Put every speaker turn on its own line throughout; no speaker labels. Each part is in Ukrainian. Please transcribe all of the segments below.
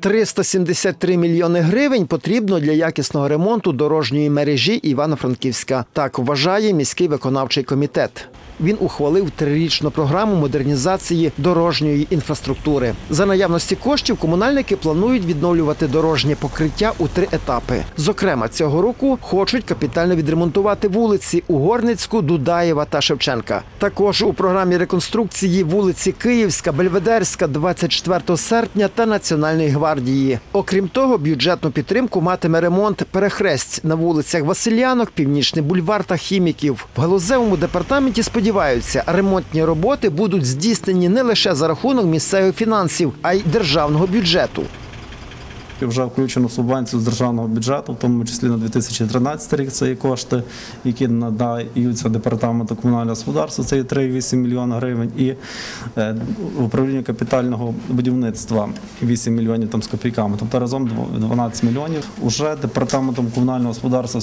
373 мільйони гривень потрібно для якісного ремонту дорожньої мережі Івано-Франківська. Так вважає міський виконавчий комітет. Він ухвалив трирічну програму модернізації дорожньої інфраструктури. За наявності коштів комунальники планують відновлювати дорожнє покриття у три етапи. Зокрема, цього року хочуть капітально відремонтувати вулиці Угорницьку, Дудаєва та Шевченка. Також у програмі реконструкції вулиці Київська, Бельведерська, 24 серпня та Національної гвардії. Окрім того, бюджетну підтримку матиме ремонт перехресть на вулицях Василянок, Північний бульвар та Хіміків. В галузевому департаменті сподіваються, ремонтні роботи будуть здійснені не лише за рахунок місцевих фінансів, а й державного бюджету.
Вже включено субвенцію з державного бюджету, в тому числі на 2013 рік це є кошти, які надаються департаменту комунального господарства, це є 3,8 мільйона гривень, і е, управління капітального будівництва 8 мільйонів там з копійками. Тобто разом 12 мільйонів. Уже департаментом комунального господарства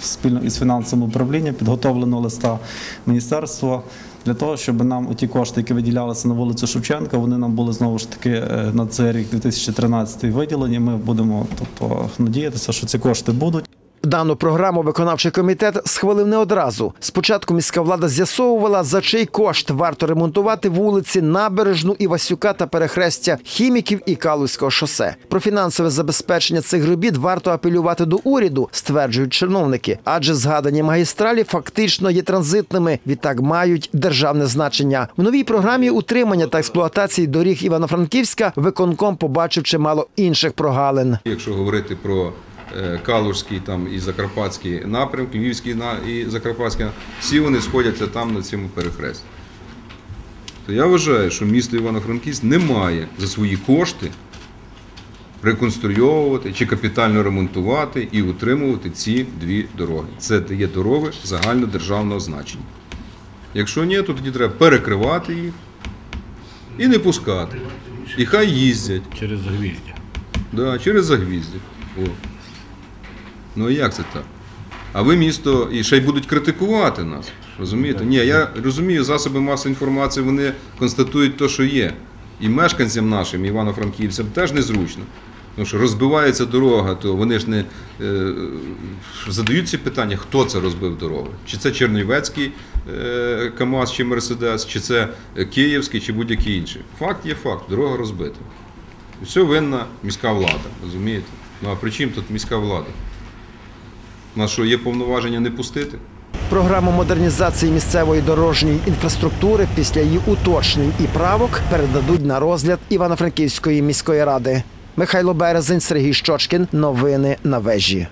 спільно із фінансовим управлінням підготовлено листа міністерства. Для того, щоб нам ті кошти, які виділялися на вулицю Шевченка, вони нам були знову ж таки е, на цей рік 2013 виділені. Ми будемо тобто надіятися, що ці кошти будуть.
Дану програму виконавчий комітет схвалив не одразу. Спочатку міська влада з'ясовувала, за чий кошт варто ремонтувати вулиці Набережну, Івасюка та перехрестя Хіміків і Калузького шосе. Про фінансове забезпечення цих робіт варто апелювати до уряду, стверджують чиновники, адже згадані магістралі фактично є транзитними, відтак мають державне значення. В новій програмі утримання та експлуатації доріг Івано-Франківська виконком побачив чимало інших прогалин.
Якщо говорити про Калужський там і Закарпатський напрямки, Львівський і Закарпатський, всі вони сходяться там на цьому перехресті. То я вважаю, що місто Івано-Франківськ не має за свої кошти реконструйовувати чи капітально ремонтувати і утримувати ці дві дороги. Це є дороги загальнодержавного значення. Якщо ні, то тоді треба перекривати їх і не пускати. І хай їздять.
через загвіздя.
Да, через загвіздя. О. Ну як це так? А ви місто і ще й будуть критикувати нас. Розумієте? Ні, я розумію, засоби масової інформації вони констатують те, що є. І мешканцям нашим, івано-франківцям, теж незручно. Тому що розбивається дорога, то вони ж не е, задають ці питання, хто це розбив дорогу. Чи це Чернівецький е, КАМАЗ чи Мерседес, чи це Київський, чи будь-який інший. Факт є факт, дорога розбита. Все винна міська влада, розумієте? Ну а при чим тут міська влада? У нас що, є повноваження не пустити?
Програму модернізації місцевої дорожньої інфраструктури після її уточнень і правок передадуть на розгляд Івано-Франківської міської ради. Михайло Березень, Сергій Щочкін. Новини на вежі.